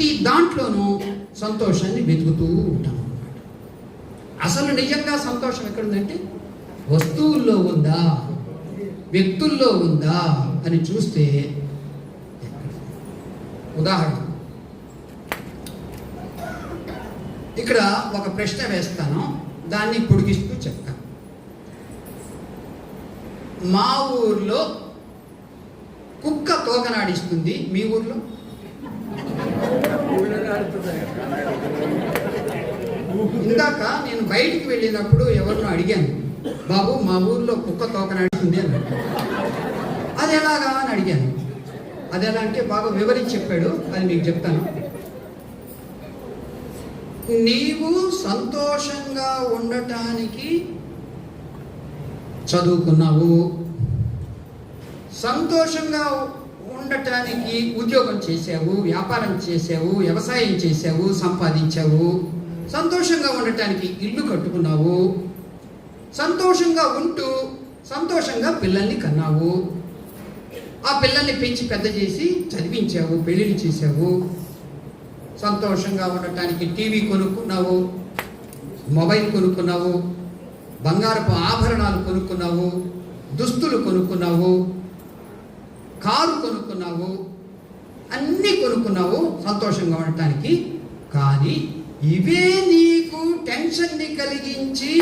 ప్రతి దాంట్లోనూ సంతోషాన్ని వెతుకుతూ ఉంటాం అసలు నిజంగా సంతోషం ఎక్కడుందంటే వస్తువుల్లో ఉందా? వ్యక్తుల్లో ఉందా? అని చూస్తే ఉదాహరణ. ఇక్కడ ఒక ప్రశ్న వేస్తాను దాన్ని పొడిగిస్తూ చెప్తాను మా ఊర్లో కుక్క తోకనాడిస్తుంది మీ ఊర్లో? ఇందాక నేను బయటికి వెళ్ళినప్పుడు ఎవరినో అడిగాను బాబు మా ఊర్లో కుక్క తోకనాడుతుంది అని. అది ఎలాగా? అని అడిగాను. అది ఎలా అంటే బాగా వివరించి చెప్పాడు అది మీకు చెప్తాను. నీవు సంతోషంగా ఉండటానికి చదువుకున్నావు సంతోషంగా ఉండటానికి ఉద్యోగం చేసావు వ్యాపారం చేసావు వ్యవసాయం చేసావు సంపాదించావు. సంతోషంగా ఉండటానికి ఇల్లు కట్టుకున్నావు. సంతోషంగా ఉంటూ సంతోషంగా పిల్లల్ని కన్నావు. ఆ పిల్లల్ని పెంచి పెద్ద చేసి చదివించావు పెళ్ళిళ్ళు చేసావు సంతోషంగా ఉండటానికి టీవీ కొనుక్కున్నావు మొబైల్ కొనుక్కున్నావు బంగారపు ఆభరణాలు కొనుక్కున్నావు దుస్తులు కొనుక్కున్నావు. కారు కొనుక్కున్నావు అన్నీ కొనుక్కున్నావు సంతోషంగా ఉండటానికి. కానీ ఇవే నీకు టెన్షన్ని కలిగించి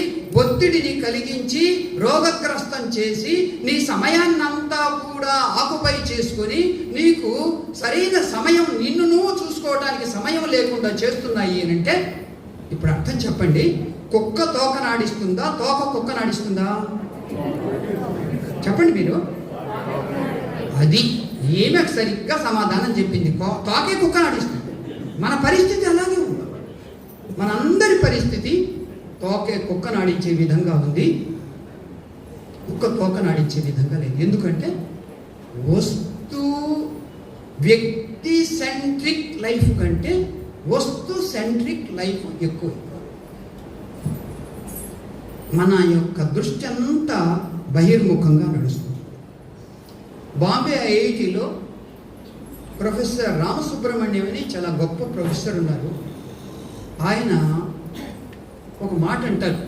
ఒత్తిడిని కలిగించి రోగగ్రస్తం చేసి నీ సమయాన్నంతా కూడా ఆకుపై చేసుకొని నీకు సరైన సమయం నిన్ను నువ్వు చూసుకోవడానికి సమయం లేకుండా చేస్తున్నాయి అని అంటే ఇప్పుడు అర్థం చెప్పండి. కుక్క తోక నాడిస్తుందా తోక కుక్క నాడిస్తుందా? చెప్పండి మీరు. అది ఏమే సరిగ్గా సమాధానం చెప్పింది. కో- తోకే కుక్క నాడిస్తుంది మన పరిస్థితి అలాగే ఉంది. మనందరి పరిస్థితి తోకే కుక్క నాడించే విధంగా ఉంది. కుక్క తోక నాడించే విధంగా లేదు. ఎందుకంటే వస్తు వ్యక్తి సెంట్రిక్ లైఫ్ కంటే వస్తు సెంట్రిక్ లైఫ్ ఎక్కువ. మన యొక్క దృష్టి అంతా బహిర్ముఖంగా నడుస్తుంది. బాంబే ఐఐటిలో ప్రొఫెసర్ రామసుబ్రహ్మణ్యం అని చాలా గొప్ప ప్రొఫెసర్ ఉన్నారు ఆయన ఒక మాట అంటారు.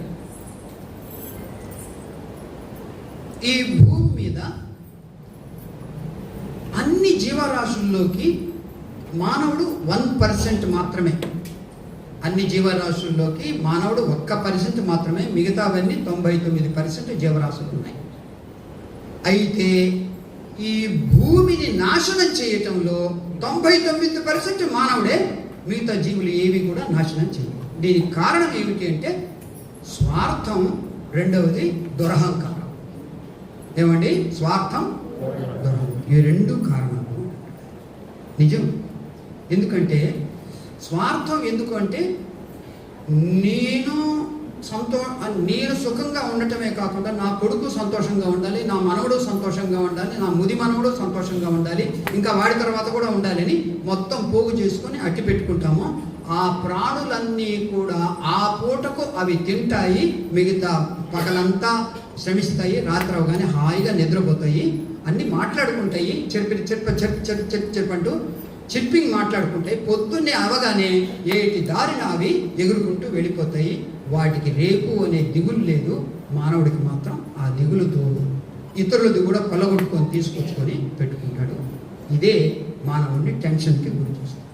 ఈ భూమి మీద అన్ని జీవరాశుల్లోకి మానవుడు వన్ పర్సెంట్ మాత్రమే. అన్ని జీవరాశుల్లోకి మానవుడు ఒక్క పర్సెంట్ మాత్రమే. మిగతావన్నీ తొంభై తొమ్మిది పర్సెంట్ జీవరాశులు ఉన్నాయి. అయితే ఈ భూమిని నాశనం చేయటంలో తొంభై తొమ్మిది పర్సెంట్ మానవుడే మిగతా జీవులు ఏవి కూడా నాశనం చేయవు దీనికి కారణం ఏమిటి అంటే స్వార్థం రెండవది దురహంకారం. ఏమండి? స్వార్థం దురహంకారం. ఈ రెండు కారణాలు నిజం? ఎందుకంటే స్వార్థం ఎందుకు అంటే నేను సంతో నేను సుఖంగా ఉండటమే కాకుండా నా కొడుకు సంతోషంగా ఉండాలి నా మనవడు సంతోషంగా ఉండాలి నా ముది మనవడు సంతోషంగా ఉండాలి ఇంకా వాడి తర్వాత కూడా ఉండాలని మొత్తం పోగు చేసుకొని అట్టి పెట్టుకుంటాము. ఆ ప్రాణులన్నీ కూడా ఆ పూటకు అవి తింటాయి మిగతా పగలంతా శ్రమిస్తాయి రాత్రి అవగానే హాయిగా నిద్రపోతాయి అన్నీ మాట్లాడుకుంటాయి చెరిపి చెరిప చెరుపు చెరుపు చెరుపు చెరిపంటూ అంటూ చిప్పింగ్ మాట్లాడుకుంటాయి. పొద్దున్నే అవగానే ఏటి దారిన అవి ఎగురుకుంటూ వెళ్ళిపోతాయి. వాటికి రేపు అనే దిగులు లేదు. మానవుడికి మాత్రం ఆ దిగులుతో ఇతరులది కూడా కొల్లగొట్టుకొని తీసుకొచ్చుకొని పెట్టుకుంటాడు. ఇదే మానవుడిని టెన్షన్కి గురి చేస్తుంది